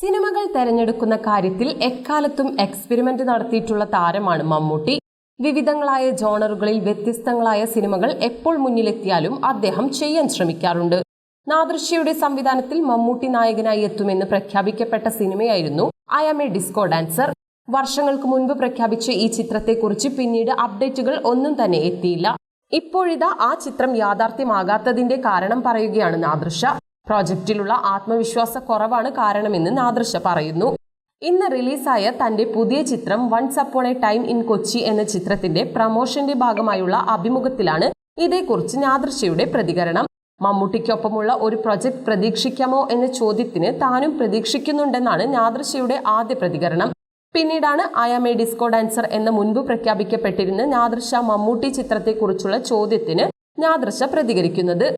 സിനിമകൾ തെരഞ്ഞെടുക്കുന്ന കാര്യത്തിൽ എക്കാലത്തും എക്സ്പെരിമെന്റ് നടത്തിയിട്ടുള്ള താരമാണ് മമ്മൂട്ടി. വിവിധങ്ങളായ ജോണറുകളിൽ വ്യത്യസ്തങ്ങളായ സിനിമകൾ എപ്പോൾ മുന്നിലെത്തിയാലും അദ്ദേഹം ചെയ്യാൻ ശ്രമിക്കാറുണ്ട്. നാദൃശ്യയുടെ സംവിധാനത്തിൽ മമ്മൂട്ടി നായകനായി എത്തുമെന്ന് പ്രഖ്യാപിക്കപ്പെട്ട സിനിമയായിരുന്നു I am a disco dancer വർഷങ്ങൾക്ക് മുൻപ് പ്രഖ്യാപിച്ച ഈ ചിത്രത്തെക്കുറിച്ച് പിന്നീട് അപ്ഡേറ്റുകൾ ഒന്നും തന്നെ എത്തിയില്ല. ഇപ്പോഴിതാ ആ ചിത്രം യാഥാർത്ഥ്യമാകാത്തതിന്റെ കാരണം പറയുകയാണ് നാദൃശ. പ്രോജക്റ്റിലുള്ള ആത്മവിശ്വാസ കുറവാണ് കാരണമെന്ന് നാദൃശ പറയുന്നു. ഇന്ന് റിലീസായ തന്റെ പുതിയ ചിത്രം once upon a time in Kochi എന്ന ചിത്രത്തിന്റെ പ്രമോഷന്റെ ഭാഗമായുള്ള അഭിമുഖത്തിലാണ് ഇതേക്കുറിച്ച് നാദൃശയുടെ പ്രതികരണം. മമ്മൂട്ടിക്കൊപ്പമുള്ള ഒരു പ്രൊജക്ട് പ്രതീക്ഷിക്കാമോ എന്ന ചോദ്യത്തിന് താനും പ്രതീക്ഷിക്കുന്നുണ്ടെന്നാണ് നാദൃശയുടെ ആദ്യ പ്രതികരണം. പിന്നീടാണ് I am a disco dancer എന്ന മുൻപ് പ്രഖ്യാപിക്കപ്പെട്ടിരുന്ന നാദൃശ മമ്മൂട്ടി ചിത്രത്തെക്കുറിച്ചുള്ള ചോദ്യത്തിന് നാദൃശ പ്രതികരിക്കുന്നത്.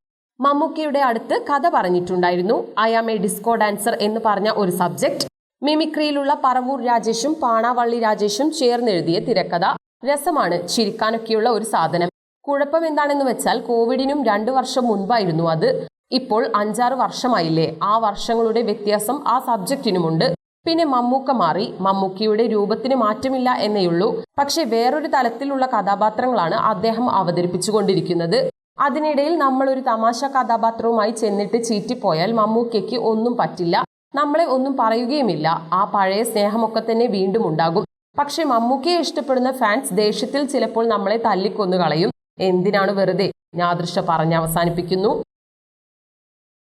മമ്മൂക്കിയുടെ അടുത്ത് കഥ പറഞ്ഞിട്ടുണ്ടായിരുന്നു. I am a disco dancer എന്ന് പറഞ്ഞ ഒരു സബ്ജക്ട്. മിമിക്രിയിലുള്ള പറവൂർ രാജേഷും പാണാവള്ളി രാജേഷും ചേർന്നെഴുതിയ തിരക്കഥ. രസമാണ് ചിരിക്കാനൊക്കെയുള്ള ഒരു സാധനം. കുഴപ്പം എന്താണെന്ന് വെച്ചാൽ കോവിഡിനും രണ്ടു വർഷം മുൻപായിരുന്നു അത്. ഇപ്പോൾ അഞ്ചാറ് വർഷമായില്ലേ? ആ വർഷങ്ങളുടെ വ്യത്യാസം ആ സബ്ജക്റ്റിനുമുണ്ട്. പിന്നെ മമ്മൂക്ക മാറി. മമ്മൂക്കിയുടെ രൂപത്തിന് മാറ്റമില്ല എന്നേയുള്ളൂ. പക്ഷെ വേറൊരു തലത്തിലുള്ള കഥാപാത്രങ്ങളാണ് അദ്ദേഹം അവതരിപ്പിച്ചുകൊണ്ടിരിക്കുന്നത്. അതിനിടയിൽ നമ്മൾ ഒരു തമാശ കഥാപാത്രവുമായി ചെന്നിട്ട് ചീറ്റിപ്പോയാൽ മമ്മൂക്കയ്ക്ക് ഒന്നും പറ്റില്ല നമ്മളെ ഒന്നും പറയുകയുമില്ല. ആ പഴയ സ്നേഹമൊക്കെ തന്നെ വീണ്ടും ഉണ്ടാകും. പക്ഷെ മമ്മൂക്കയെ ഇഷ്ടപ്പെടുന്ന ഫാൻസ് ദേഷ്യത്തിൽ ചിലപ്പോൾ നമ്മളെ തല്ലിക്കൊന്നു കളയും എന്തിനാണ് വെറുതെ? ഞാദൃശ പറഞ്ഞ് അവസാനിപ്പിക്കുന്നു.